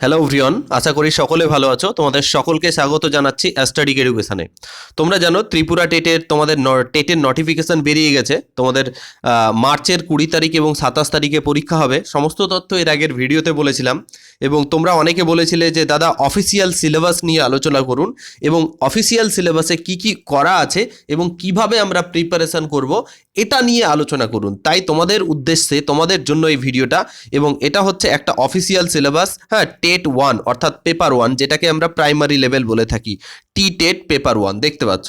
Hello ভ্রিয়ন আশা করি সকলে ভালো আছো। তোমাদের সকলকে স্বাগত জানাচ্ছি অ্যাস্টাডিক এডুকেশানে তোমরা জানো, ত্রিপুরা টেটের তোমাদের টেটের নোটিফিকেশন বেরিয়ে গেছে। তোমাদের মার্চের কুড়ি তারিখ এবং সাতাশ তারিখে পরীক্ষা হবে। সমস্ত তথ্য এর আগের ভিডিওতে বলেছিলাম। এবং তোমরা অনেকে বলেছিলে যে, দাদা অফিসিয়াল সিলেবাস নিয়ে আলোচনা করুন। এবং অফিসিয়াল সিলেবাসে কি কি করা আছে এবং কীভাবে আমরা প্রিপারেশন করব, এটা নিয়ে আলোচনা করুন। তাই তোমাদের উদ্দেশ্যে, তোমাদের জন্য এই ভিডিওটা। এবং এটা হচ্ছে একটা অফিসিয়াল সিলেবাস হ্যাঁ টেট ওয়ান অর্থাৎ পেপার ওয়ান যেটাকে আমরা প্রাইমারি লেভেল বলে থাকি। টি টেট পেপার ওয়ান দেখতে পাচ্ছ?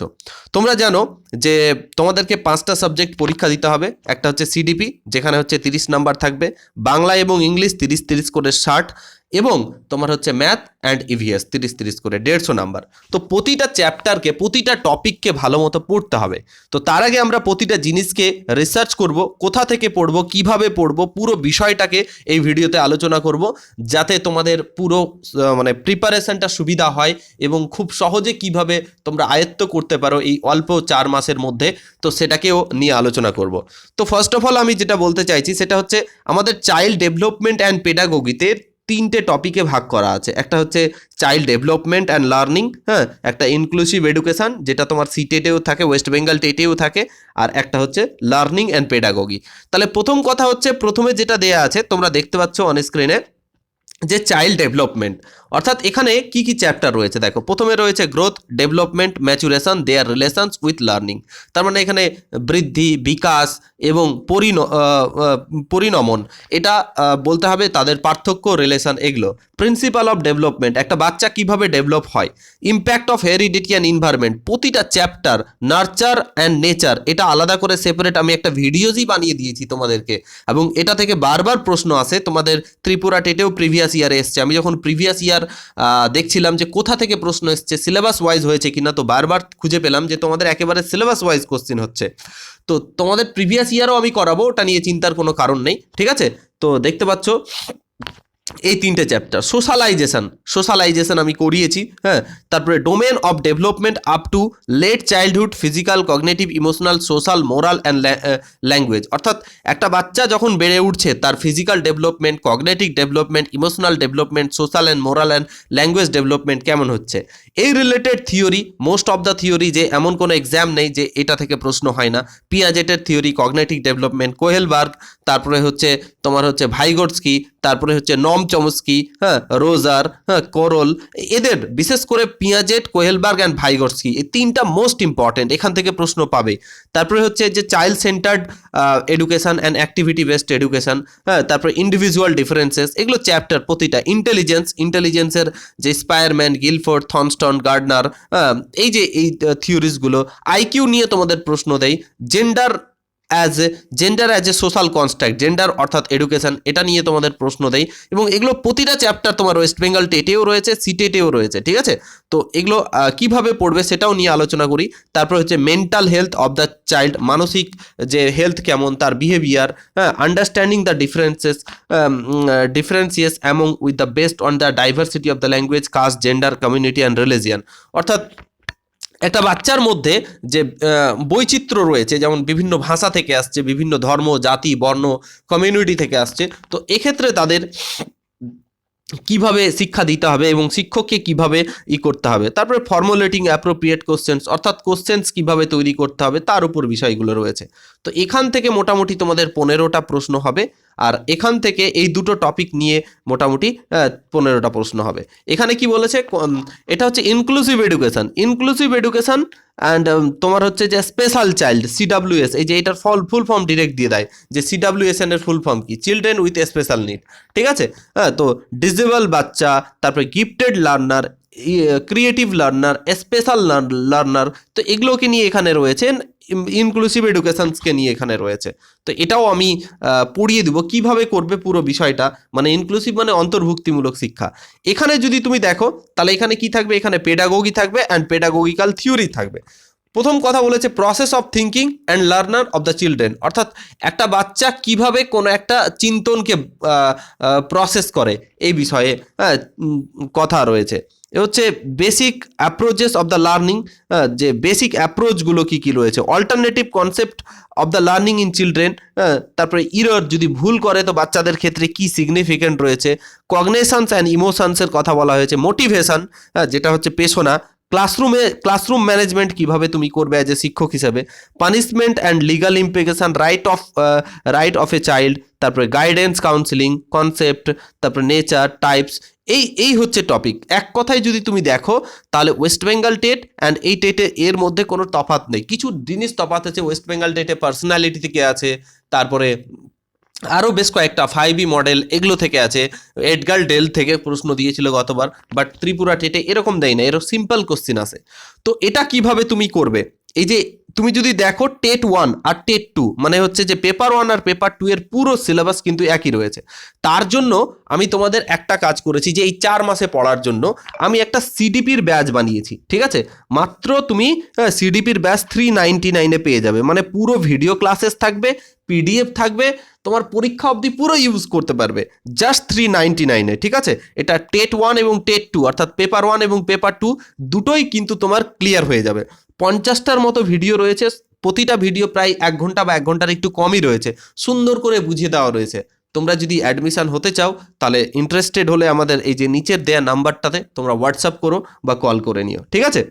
তোমরা জানো যে তোমাদেরকে পাঁচটা সাবজেক্ট পরীক্ষা দিতে হবে। একটা হচ্ছে সিডিপি যেখানে হচ্ছে তিরিশ নাম্বার থাকবে। বাংলা এবং ইংলিশ তিরিশ তিরিশ করে ষাট। এবং তোমার হচ্ছে ম্যাথ অ্যান্ড ইভিএস তিরিশ তিরিশ করে দেড়শো নাম্বার। তো প্রতিটা চ্যাপ্টারকে প্রতিটা টপিককে ভালো মতো পড়তে হবে। তো তার আগে আমরা প্রতিটা জিনিসকে রিসার্চ করব, কোথা থেকে পড়ব, কীভাবে পড়ব, পুরো বিষয়টাকে এই ভিডিওতে আলোচনা করব, যাতে তোমাদের পুরো মানে প্রিপারেশনটা সুবিধা হয় এবং খুব সহজে কীভাবে তোমরা আয়ত্ত করতে পারো এই অল্প চার মাসের মধ্যে। তো সেটাকেও নিয়ে আলোচনা করব। তো ফার্স্ট অফ অল আমি যেটা বলতে চাইছি, সেটা হচ্ছে আমাদের চাইল্ড ডেভেলপমেন্ট অ্যান্ড পেডাগোগিতে তিনটে টপিকে ভাগ করা আছে। একটা হচ্ছে চাইল্ড ডেভেলপমেন্ট অ্যান্ড লার্নিং হ্যাঁ? একটা ইনক্লুসিভ এডুকেশান যেটা তোমার সিটেটেও থাকে ওয়েস্ট বেঙ্গল টেটেও থাকে, আর একটা হচ্ছে লার্নিং অ্যান্ড পেডাগগি তাহলে প্রথম কথা হচ্ছে, প্রথমে যেটা দেয়া আছে, তোমরা দেখতে পাচ্ছ অন স্ক্রিনে যে চাইল্ড ডেভেলপমেন্ট অর্থাৎ এখানে কি কি চ্যাপ্টার রয়েছে? দেখো, প্রথমে রয়েছে growth development maturation their relations with learning তার মানে এখানে বৃদ্ধি, বিকাশ এবং পরিণ পরিণমন, এটা বলতে হবে তাদের পার্থক্য রিলেশন এগুলো। প্রিন্সিপাল অফ ডেভেলপমেন্ট একটা বাচ্চা কীভাবে ডেভেলপ হয়? Impact of heredity and environment প্রতিটা চ্যাপ্টার নার্চার অ্যান্ড নেচার এটা আলাদা করে সেপারেট আমি একটা ভিডিওজই বানিয়ে দিয়েছি তোমাদেরকে। এবং এটা থেকে বারবার প্রশ্ন আসে, তোমাদের ত্রিপুরা টেটেও প্রিভিয়াস ইয়ারে এসছে। আমি যখন প্রিভিয়াস ইয়ার দেখছিলাম যে কোথা থেকে প্রশ্ন এসছে সিলেবাস ওয়াইজ হয়েছে কিনা, তো বারবার খুঁজে পেলাম যে তোমাদের একেবারে সিলেবাস ওয়াইজ কোশ্চেন হচ্ছে। তো তোমাদের প্রিভিয়াস ইয়ারও আমি করাবো, ওটা নিয়ে চিন্তার কোনো কারণ নেই, ঠিক আছে? তো দেখতে পাচ্ছ এই তিনটে চ্যাপ্টার সোশ্যালাইজেশন সোশ্যালাইজেশন আমি করিয়েছি হ্যাঁ তারপরে domain of development up to late childhood physical cognitive emotional social moral and language অর্থাৎ একটা বাচ্চা যখন বেড়ে উঠছে, তার physical development cognitive development emotional development social and moral and language development কেমন হচ্ছে? এই related theory most of the theory যে এমন কোনো এক্সাম নেই যে এটা থেকে প্রশ্ন হয় না। পিয়াজেটের থিওরি কগনেটিভ ডেভেলপমেন্ট কোহেলবার্গ তারপরে হচ্ছে তোমার হচ্ছে ভাইগোটস্কি তারপরে হচ্ছে নম চমস্কি হ্যাঁ রোজার হ্যাঁ করল, এদের বিশেষ করে পিয়াজেট, কোহেলবার্গ অ্যান্ড ভাইগোটস্কি এই তিনটা মোস্ট ইম্পর্টেন্ট এখান থেকে প্রশ্ন পাবে। তারপরে হচ্ছে যে child centred education and activity based education হ্যাঁ তারপরে ইন্ডিভিজুয়াল ডিফারেন্সেস এগুলো চ্যাপ্টার প্রতিটা ইন্টেলিজেন্স ইন্টেলিজেন্সের যে স্পায়ারম্যান গিলফোর্ড থনস্টন গার্ডনার এই যে, এই থিওরিজগুলো আইকিউ নিয়ে তোমাদের প্রশ্ন দেয় gender as gender as a social construct gender অর্থাৎ এডুকেশন এটা নিয়ে তোমাদের প্রশ্ন দেয় এবং এগুলো প্রতিটা চ্যাপ্টার তোমার ওয়েস্ট বেঙ্গল টেটেও রয়েছে সিটেটেও রয়েছে, ঠিক আছে? তো এগুলো কীভাবে পড়বে সেটাও নিয়ে আলোচনা করি। তারপর হচ্ছে mental health of the child মানসিক যে হেলথ কেমন, তার বিহেভিয়ার হ্যাঁ understanding the differences differences among with the best on the diversity of the language caste gender community and religion অর্থাৎ একটা বাচ্চার মধ্যে যে বৈচিত্র্য রয়েছে, যেমন বিভিন্ন ভাষা থেকে আসছে, বিভিন্ন ধর্ম, জাতি, বর্ণ কমিউনিটি থেকে আসছে, তো এক্ষেত্রে তাদের কীভাবে শিক্ষা দিতে হবে এবং শিক্ষককে কীভাবে ই করতে হবে? তারপরে ফর্মুলেটিং অ্যাপ্রোপ্রিয়েট কোশ্চেন্স অর্থাৎ কোশ্চেন্স কীভাবে তৈরি করতে হবে, তার উপর বিষয়গুলো রয়েছে। তো এখান থেকে মোটামুটি তোমাদের পনেরোটা প্রশ্ন হবে, আর এখান থেকে এই দুটো টপিক নিয়ে মোটামুটি পনেরোটা প্রশ্ন হবে। এখানে কি বলেছে এটা হচ্ছে inclusive education inclusive education and তোমার হচ্ছে যে স্পেশাল চাইল্ড সিডাব্লিউএস এই যে এটার ফল ফুল ফর্ম ডিরেক্ট দিয়ে দেয় যে সিডাব্লিউএসএন এর ফুল ফর্ম কি? চিলড্রেন উইথ স্পেশাল নিড ঠিক আছে? হ্যাঁ তো ডিজেবল বাচ্চা, তারপরে gifted learner creative learner special learner তো এগুলোকে নিয়ে এখানে রয়েছেন ইনক্লুসিভ এডুকেশনসকে নিয়ে এখানে রয়েছে। তো এটাও আমি পড়িয়ে দিব, কীভাবে করবে পুরো বিষয়টা মানে ইনক্লুসিভ মানে অন্তর্ভুক্তিমূলক শিক্ষা। এখানে যদি তুমি দেখো, তাহলে এখানে কি থাকবে? এখানে পেডাগোগি থাকবে অ্যান্ড পেডাগোগিক্যাল থিওরি থাকবে। প্রথম কথা বলেছে process of thinking and learner of the children অর্থাৎ একটা বাচ্চা কীভাবে কোনো একটা চিন্তনকে প্রসেস করে, এই বিষয়ে হ্যাঁ কথা রয়েছে। এ হচ্ছে basic approaches of the learning যে বেসিক অ্যাপ্রোচগুলো কী কী রয়েছে? Alternative concept of the learning in children তারপরে ইরর যদি ভুল করে তো বাচ্চাদের ক্ষেত্রে কি সিগনিফিকেন্ট রয়েছে? কগনেশনস অ্যান্ড ইমোশনসের কথা বলা হয়েছে মোটিভেশন যেটা হচ্ছে পেশনা ক্লাসরুমে, ক্লাসরুম ম্যানেজমেন্ট কীভাবে তুমি করবে অ্যাজ এ শিক্ষক হিসাবে? Punishment and legal implication right of right of a child তারপরে গাইডেন্স কাউন্সিলিং কনসেপ্ট তারপরে নেচার টাইপস এই এই হচ্ছে টপিক এক কথায় যদি তুমি দেখো, তাহলে ওয়েস্ট বেঙ্গল টেট অ্যান্ড এই টেটে এর মধ্যে কোনো তফাৎ নেই। কিছু জিনিস তফাত আছে ওয়েস্ট বেঙ্গল টেটে পার্সোনালিটি থেকে আছে, তারপরে আরও বেশ কয়েকটা ফাইভ মডেল এগুলো থেকে আছে। এডগাল ডেল থেকে প্রশ্ন দিয়েছিল গতবার বাট ত্রিপুরা টেটে এরকম দেয় না এরকম সিম্পল কোশ্চিন আছে। তো এটা কীভাবে তুমি করবে? এই যে তুমি যদি দেখো টেট ওয়ান আর টেট টু মানে হচ্ছে যে পেপার ওয়ান আর পেপার টু এর পুরো সিলেবাস কিন্তু একই রয়েছে। তার জন্য আমি তোমাদের একটা কাজ করেছি যে এই চার মাসে পড়ার জন্য আমি একটা সিডিপির ব্যাচ বানিয়েছি, ঠিক আছে? মাত্র তুমি সিডিপির ব্যাচ থ্রি নাইনটি নাইনে পেয়ে যাবে। মানে পুরো ভিডিও ক্লাসেস থাকবে, পিডিএফ থাকবে, তোমার পরীক্ষা অবধি পুরো ইউজ করতে পারবে। জাস্ট থ্রি নাইনটি নাইনে ঠিক আছে? এটা টেট ওয়ান এবং টেট টু, অর্থাৎ পেপার ওয়ান এবং পেপার টু, দুটোই কিন্তু তোমার ক্লিয়ার হয়ে যাবে। পঞ্চাশটার মতো ভিডিও রয়েছে, প্রতিটা ভিডিও প্রায় এক ঘণ্টা বা এক ঘণ্টার একটু কমই রয়েছে। সুন্দর করে বুঝিয়ে দেওয়া রয়েছে। তোমরা যদি অ্যাডমিশান হতে চাও, তাহলে ইন্টারেস্টেড হলে আমাদের এই যে নিচের দেয়া নাম্বারটাতে তোমরা হোয়াটসঅ্যাপ করো বা কল করে নিও। ঠিক আছে?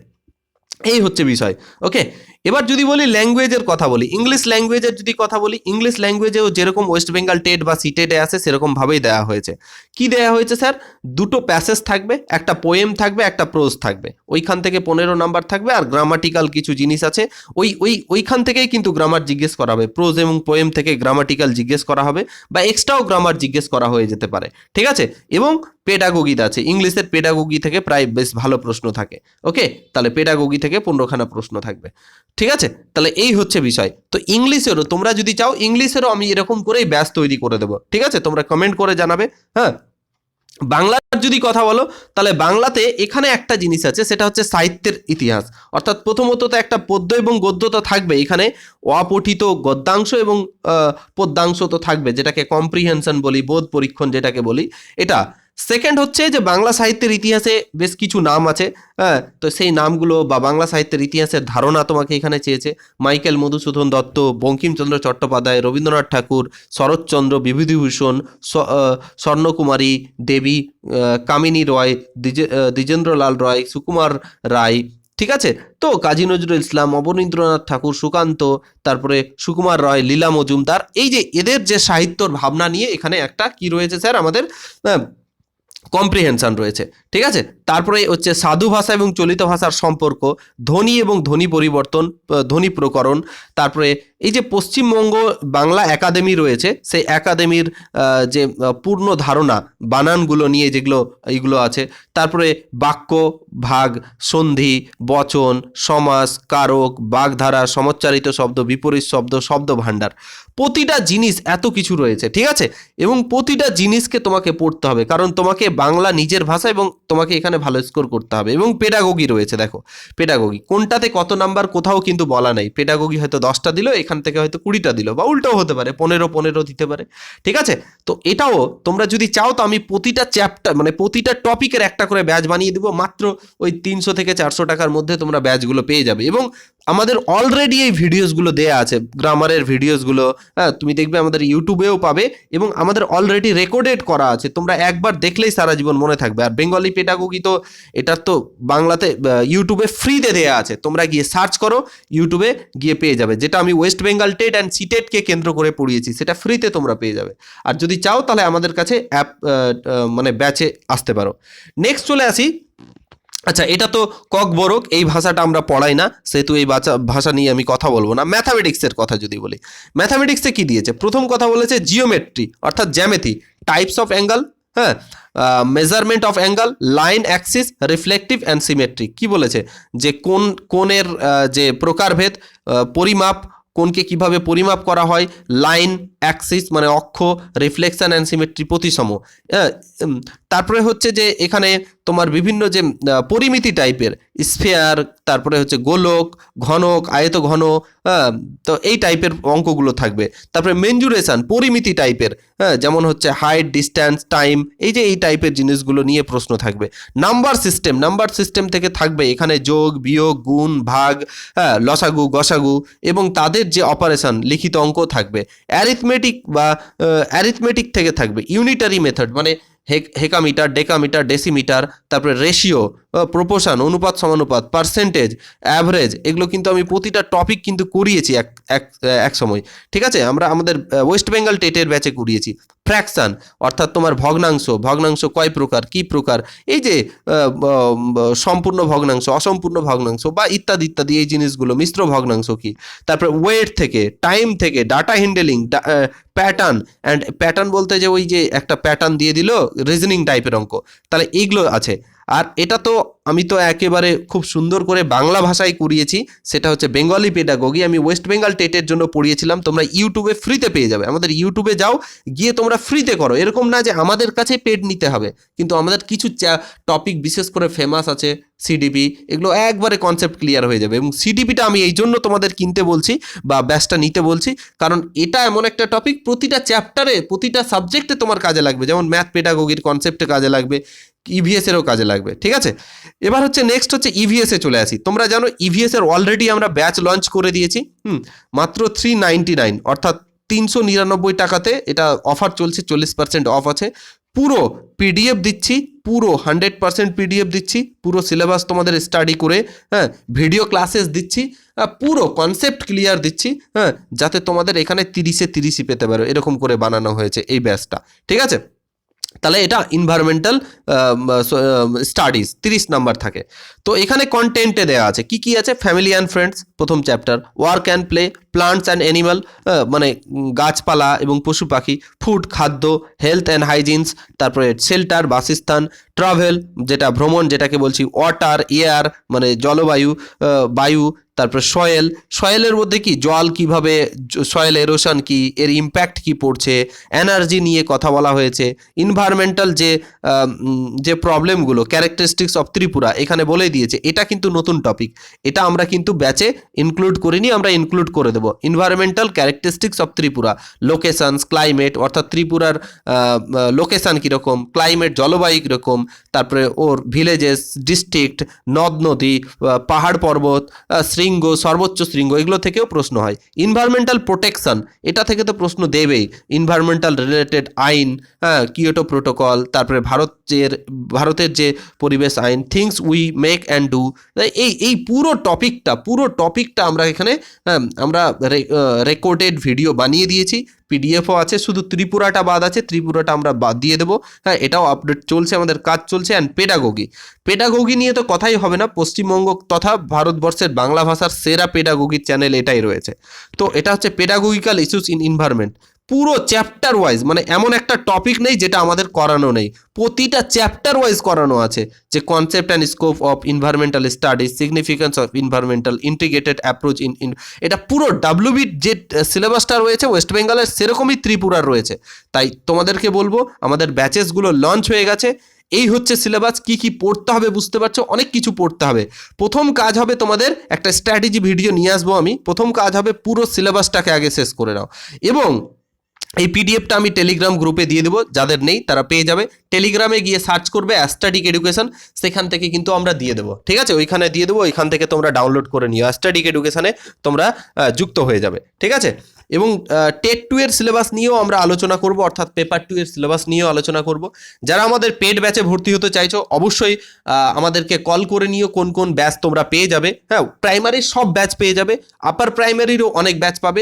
এই হচ্ছে বিষয়। ওকে এবার যদি বলি ল্যাঙ্গুয়েজের কথা বলি ইংলিশ ল্যাঙ্গুয়েজের যদি কথা বলি ইংলিশ ল্যাঙ্গুয়েজেও যেরকম ওয়েস্ট বেঙ্গল টেট বা সিটেটে আসে সেরকমভাবেই দেওয়া হয়েছে। কি দেওয়া হয়েছে স্যার দুটো প্যাসেজ থাকবে, একটা পোয়েম থাকবে, একটা প্রোজ থাকবে। ওইখান থেকে পনেরো নাম্বার থাকবে আর গ্রামাটিক্যাল কিছু জিনিস আছে। ওই ওই, ওইখান থেকেই কিন্তু গ্রামার জিজ্ঞেস করা হবে। প্রোজ এবং পোয়েম থেকে গ্রামাটিক্যাল জিজ্ঞেস করা হবে বা এক্সট্রাও গ্রামার জিজ্ঞেস করা হয়ে যেতে পারে। ঠিক আছে? এবং পেডাগোগিতে আছে। ইংলিশের পেডাগোগি থেকে প্রায় বেশ ভালো প্রশ্ন থাকে। ওকে তাহলে পেডাগোগি থেকে পনেরোখানা প্রশ্ন থাকবে। ঠিক আছে? তাহলে এই হচ্ছে বিষয়। তো ইংলিশেরও, তোমরা যদি চাও ইংলিশেরও আমি এরকম করেই ব্যাস তৈরি করে দেবো। ঠিক আছে? তোমরা কমেন্ট করে জানাবে হ্যাঁ? বাংলার যদি কথা বলো, তাহলে বাংলাতে এখানে একটা জিনিস আছে, সেটা হচ্ছে সাহিত্যের ইতিহাস। অর্থাৎ প্রথমত তো একটা পদ্য এবং গদ্য তো থাকবে এখানে, অপঠিত গদ্যাংশ এবং পদ্যাংশ তো থাকবে, যেটাকে কম্প্রিহেনশন বলি, বোধ পরীক্ষণ যেটাকে বলি। এটা সেকেন্ড হচ্ছে যে বাংলা সাহিত্যের ইতিহাসে বেশ কিছু নাম আছে হ্যাঁ? তো সেই নামগুলো বা বাংলা সাহিত্যের ইতিহাসের ধারণা তোমাকে এখানে চেয়েছে। মাইকেল মধুসূদন দত্ত, বঙ্কিমচন্দ্র চট্টোপাধ্যায়, রবীন্দ্রনাথ ঠাকুর, শরৎচন্দ্র বিভূতিভূষণ স্বর্ণকুমারী দেবী কামিনী রয়, দ্বিজে- দ্বিজেন্দ্রলাল রয়, সুকুমার রায়, ঠিক আছে? তো কাজী নজরুল ইসলাম, অবনীন্দ্রনাথ ঠাকুর, সুকান্ত, তারপরে সুকুমার রায়, লীলা মজুমদার, এই যে এদের যে সাহিত্যর ভাবনা নিয়ে এখানে একটা কি রয়েছে স্যার আমাদের কম্প্রিহেনশন রয়েছে। ঠিক আছে? তারপরে হচ্ছে সাধু ভাষা এবং চলিত ভাষার সম্পর্ক, ধ্বনি এবং ধ্বনি পরিবর্তন ধ্বনি প্রকরণ, তারপরে এই যে পশ্চিমবঙ্গ বাংলা একাডেমি রয়েছে, সেই একাডেমির যে পূর্ণ ধারণা, বানানগুলো নিয়ে যেগুলো, এইগুলো আছে, তারপরে বাক্য, ভাগ, সন্ধি, বচন, সমাস, কারক, বাগধারা, সমচ্চারিত শব্দ, বিপরীত শব্দ শব্দ ভাণ্ডার প্রতিটা জিনিস এত কিছু রয়েছে, ঠিক আছে? এবং প্রতিটা জিনিসকে তোমাকে পড়তে হবে, কারণ তোমাকে বাংলা নিজের ভাষা এবং তোমাকে এখানে ভালো স্কোর করতে হবে। এবং পেডাগোগি রয়েছে, দেখো। পেডাগোগি কোনটাতে কত নাম্বার কোথাও কিন্তু বলা নাই। পেডাগোগি হয়তো দশটা দিল, এখান থেকে হয়তো কুড়িটা দিল বা উল্টোও হতে পারে, পনেরো পনেরো দিতে পারে। ঠিক আছে? তো এটাও তোমরা যদি চাও তো আমি প্রতিটা চ্যাপ্টার মানে প্রতিটা টপিকের একটা করে ব্যাচ বানিয়ে দেবো। মাত্র ওই তিনশো থেকে চারশো টাকার মধ্যে তোমরা ব্যাচগুলো পেয়ে যাবে। এবং আমাদের অলরেডি এই ভিডিওসগুলো দেয়া আছে গ্রামারের ভিডিওসগুলো হ্যাঁ তুমি দেখবে আমাদের ইউটিউবেও পাবে এবং আমাদের অলরেডি রেকর্ডেড করা আছে। তোমরা একবার দেখলেই সারা জীবন মনে থাকবে। আর বেঙ্গলি পেটাগোগি তো এটার তো বাংলাতে ইউটিউবে ফ্রিতে দেয়া আছে। তোমরা গিয়ে সার্চ করো ইউটিউবে গিয়ে পেয়ে যাবে। যেটা আমি ওয়েস্ট বেঙ্গল টেট অ্যান্ড সিটেটকে কেন্দ্র করে পড়িয়েছি, সেটা ফ্রিতে তোমরা পেয়ে যাবে। আর যদি চাও, তাহলে আমাদের কাছে অ্যাপ মানে ব্যাচে আসতে পারো। নেক্সট চলে আসি আচ্ছা এটা তো কক বরক এই ভাষাটা আমরা পড়াই না, সেহেতু এই বাচা, ভাষা নিয়ে আমি কথা বলব না। ম্যাথামেটিক্সের কথা যদি বলি ম্যাথামেটিক্সে কি দিয়েছে? প্রথম কথা বলেছে জিওমেট্রি অর্থাৎ জ্যামেথি টাইপস অফ অ্যাঙ্গেল হ্যাঁ? Measurement of angle line axis reflective and symmetric কি বলেছে? যে কোন, কোণের যে প্রকারভেদ পরিমাপ কোনকে কীভাবে পরিমাপ করা হয় লাইন অ্যাক্সিস মানে অক্ষ রিফ্লেকশন অ্যান্ড সিমেট্রি প্রতিসম। তারপরে হচ্ছে যে এখানে তোমার বিভিন্ন যে পরিমিতি টাইপের, স্ফেয়ার, তারপরে হচ্ছে গোলক, ঘনক আয়ত ঘন হ্যাঁ তো এই টাইপের অঙ্কগুলো থাকবে। তারপরে মেঞ্জুরেশন পরিমিতি টাইপের হ্যাঁ যেমন হচ্ছে হাইট ডিস্ট্যান্স টাইম, এই যে এই টাইপের জিনিসগুলো নিয়ে প্রশ্ন থাকবে। নাম্বার সিস্টেম নাম্বার সিস্টেম থেকে থাকবে এখানে যোগ, বিয়োগ, গুণ, ভাগ হ্যাঁ লসাগু, গসাগু এবং তাদের যে অপারেশন, লিখিত অঙ্ক থাকবে। অ্যারিথমেটিক বা অ্যারিথমেটিক থেকে থাকবে। ইউনিটারি মেথড মানে হেকামিটার ডেকামিটার ডেসিমিটার তারপরে রেশিও প্রপোশন, অনুপাত, সমানুপাত পার্সেন্টেজ অ্যাভারেজ এগুলো কিন্তু আমি প্রতিটা টপিক কিন্তু করিয়েছি এক এক এক সময়। ঠিক আছে? আমরা আমাদের ওয়েস্ট বেঙ্গল টেটের ব্যাচে করিয়েছি। ফ্র্যাকশন অর্থাৎ তোমার ভগ্নাংশ ভগ্নাংশ কয় প্রকার, কি প্রকার? এই যে সম্পূর্ণ ভগ্নাংশ, অসম্পূর্ণ ভগ্নাংশ বা ইত্যাদি ইত্যাদি, এই জিনিসগুলো, মিশ্র ভগ্নাংশ কি? তারপরে ওয়েট থেকে টাইম থেকে data handling pattern and pattern বলতে যে ওই যে একটা প্যাটার্ন দিয়ে দিল রিজনিং টাইপের অঙ্ক। তাহলে এইগুলো আছে। আর এটা তো আমি তো একেবারে খুব সুন্দর করে বাংলা ভাষায় করিয়েছি, সেটা হচ্ছে বেঙ্গলি পেডাগোগি আমি ওয়েস্ট বেঙ্গল টেটের জন্য পড়িয়েছিলাম, তোমরা ইউটিউবে ফ্রিতে পেয়ে যাবে। আমাদের ইউটিউবে যাও, গিয়ে তোমরা ফ্রিতে করো। এরকম না যে আমাদের কাছে পেড নিতে হবে, কিন্তু আমাদের কিছু টপিক বিশেষ করে ফেমাস আছে সিডিপি এগুলো একবারে কনসেপ্ট ক্লিয়ার হয়ে যাবে। এবং সিডিপিটা আমি এই জন্য তোমাদের কিনতে বলছি, বা ব্যাচটা নিতে বলছি, কারণ এটা এমন একটা টপিক প্রতিটা চ্যাপ্টারে প্রতিটা সাবজেক্টে তোমার কাজে লাগবে। যেমন ম্যাথ পেডাগোগির কনসেপ্টে কাজে লাগবে ইভিএস এরও কাজে লাগবে, ঠিক আছে? এবার হচ্ছে নেক্সট হচ্ছে ইভিএস এ চলে আসি। তোমরা জানো ইভিএস এর অলরেডি আমরা ব্যাচ লঞ্চ করে দিয়েছি, হুম? মাত্র থ্রি নাইনটি নাইন অর্থাৎ তিনশো নিরানব্বই টাকাতে এটা অফার চলছে, চল্লিশ পার্সেন্ট অফ আছে। পুরো পিডিএফ দিচ্ছি, পুরো হান্ড্রেড পার্সেন্ট পিডিএফ দিচ্ছি, পুরো সিলেবাস তোমাদের স্টাডি করে হ্যাঁ ভিডিও ক্লাসেস দিচ্ছি পুরো কনসেপ্ট ক্লিয়ার দিচ্ছি হ্যাঁ যাতে তোমাদের এখানে তিরিশে তিরিশই পেতে পারো, এরকম করে বানানো হয়েছে এই ব্যাচটা ঠিক আছে? তাহলে এটা ইনভায়রনমেন্টাল স্টাডিজ তিরিশ নাম্বার থাকে। তো এখানে কন্টেন্টে দেওয়া আছে। কি কি আছে? ফ্যামিলি অ্যান্ড ফ্রেন্ডস প্রথম chapter work and play plants and animal মানে গাছপালা এবং পশু পাখি ফুড খাদ্য হেলথ অ্যান্ড হাইজিনস তারপরে শেল্টার বাসস্থান ট্রাভেল যেটা ভ্রমণ, যেটাকে বলছি ওয়াটার এয়ার মানে জলবায়ু বায়ু, তারপরে সয়েল সয়েলের মধ্যে কি জল কীভাবে সয়েল এরোশন কি, এর ইম্প্যাক্ট কি পড়ছে এনার্জি নিয়ে কথা বলা হয়েছে ইনভায়রনমেন্টাল যে যে প্রবলেমগুলো ক্যারেক্টারিস্টিক্স অফ ত্রিপুরা এখানে বলে দিয়েছে, এটা কিন্তু নতুন টপিক এটা আমরা কিন্তু ব্যাচে ইনক্লুড করিনি, আমরা ইনক্লুড করে দেবো। Environmental characteristics of Tripura locations climate অর্থাৎ ত্রিপুরার লোকেশান কীরকম ক্লাইমেট জলবায়ু কীরকম তারপরে ওর ভিলেজেস ডিস্ট্রিক্ট নদ নদী পাহাড় পর্বত শৃঙ্গ, সর্বোচ্চ শৃঙ্গ, এগুলো থেকেও প্রশ্ন হয়। ইনভায়রনমেন্টাল প্রোটেকশন এটা থেকে তো প্রশ্ন দেবেই। ইনভায়রনমেন্টাল রিলেটেড আইন হ্যাঁ কিয়োটো প্রোটোকল তারপরে ভারতের ভারতের যে পরিবেশ আইন things we make and do এই এই পুরো টপিকটা পুরো টপিকটা আমরা এখানে হ্যাঁ আমরা রেকর্ডেড ভিডিও বানিয়ে দিয়েছি। পিডিএফও আছে, শুধু ত্রিপুরাটা বাদ আছে, ত্রিপুরাটা আমরা বাদ দিয়ে দেবো। হ্যাঁ এটাও আপডেট চলছে, আমাদের কাজ চলছে অ্যান্ড পেডাগোগি পেডাগোগি নিয়ে তো কথাই হবে না, পশ্চিমবঙ্গ তথা ভারতবর্ষের বাংলা ভাষার সেরা পেডাগোগির চ্যানেল এটাই রয়েছে। তো এটা হচ্ছে পেডাগোগিক্যাল ইস্যুস ইন ইনভায়রনমেন্ট পুরো চ্যাপ্টার ওয়াইজ মানে এমন একটা টপিক নেই যেটা আমাদের করানো নেই। প্রতিটা চ্যাপ্টার ওয়াইজ করানো আছে যে concept and scope of environmental studies significance of environmental integrated approach in in এটা পুরো ডাব্লিউবির যে সিলেবাসটা রয়েছে ওয়েস্ট বেঙ্গলের সেরকমই ত্রিপুরার রয়েছে। তাই তোমাদেরকে বলব, আমাদের ব্যাচেসগুলো লঞ্চ হয়ে গেছে। এই হচ্ছে সিলেবাস কি কি পড়তে হবে বুঝতে পারছ? অনেক কিছু পড়তে হবে। প্রথম কাজ হবে তোমাদের একটা স্ট্র্যাটেজি ভিডিও নিয়ে আসব আমি। প্রথম কাজ হবে পুরো সিলেবাসটাকে আগে শেষ করে নাও। এবং এই পিডিএফটা আমি টেলিগ্রাম গ্রুপে দিয়ে দেবো, যাদের নেই তারা পেয়ে যাবে। টেলিগ্রামে গিয়ে সার্চ করবে অ্যাস্টাডিক এডুকেশন সেখান থেকে কিন্তু আমরা দিয়ে দেবো, ঠিক আছে? ওইখানে দিয়ে দেবো, ওইখান থেকে তোমরা ডাউনলোড করে নিও। অ্যাস্টাডিক এডুকেশানে তোমরা যুক্ত হয়ে যাবে, ঠিক আছে? এবং টেট টু এর সিলেবাস নিয়েও আমরা আলোচনা করব, অর্থাৎ পেপার টু এর সিলেবাস নিয়েও আলোচনা করব। যারা আমাদের পেড ব্যাচে ভর্তি হতে চাইছো, অবশ্যই আমাদেরকে কল করে নিও, কোন কোন ব্যাচ তোমরা পেয়ে যাবে। হ্যাঁ প্রাইমারির সব ব্যাচ পেয়ে যাবে আপার প্রাইমারিরও অনেক ব্যাচ পাবে।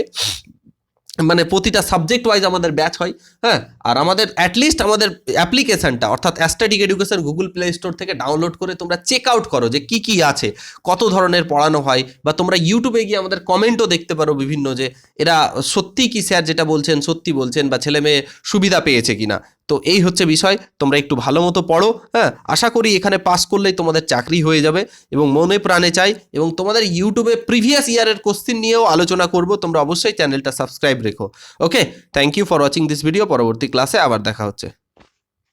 মানে প্রতিটা সাবজেক্ট ওয়াইজ আমাদের ব্যাচ হয় হ্যাঁ? আর আমাদের অ্যাটলিস্ট আমাদের অ্যাপ্লিকেশনটা অর্থাৎ অ্যাস্টাডিক এডুকেশান গুগল প্লে স্টোর থেকে ডাউনলোড করে তোমরা চেক আউট করো যে কি কি আছে, কত ধরনের পড়ানো হয়, বা তোমরা ইউটিউবে গিয়ে আমাদের কমেন্টও দেখতে পারো বিভিন্ন যে এরা সত্যি কি স্যার যেটা বলছেন, সত্যি বলছেন, বা ছেলে মেয়ে সুবিধা পেয়েছে কিনা। তো এই হচ্ছে বিষয়। তোমরা একটু ভালো মতো পড়ো হ্যাঁ? আশা করি এখানে পাস করলেই তোমাদের চাকরি হয়ে যাবে এবং মনে প্রাণে চাই এবং তোমাদের ইউটিউবে প্রিভিয়াস ইয়ারের কোশ্চিন নিয়েও আলোচনা করব। তোমরা অবশ্যই চ্যানেলটা সাবস্ক্রাইব রেখো। Okay thank you for watching this video পরবর্তী ক্লাসে আবার দেখা হচ্ছে।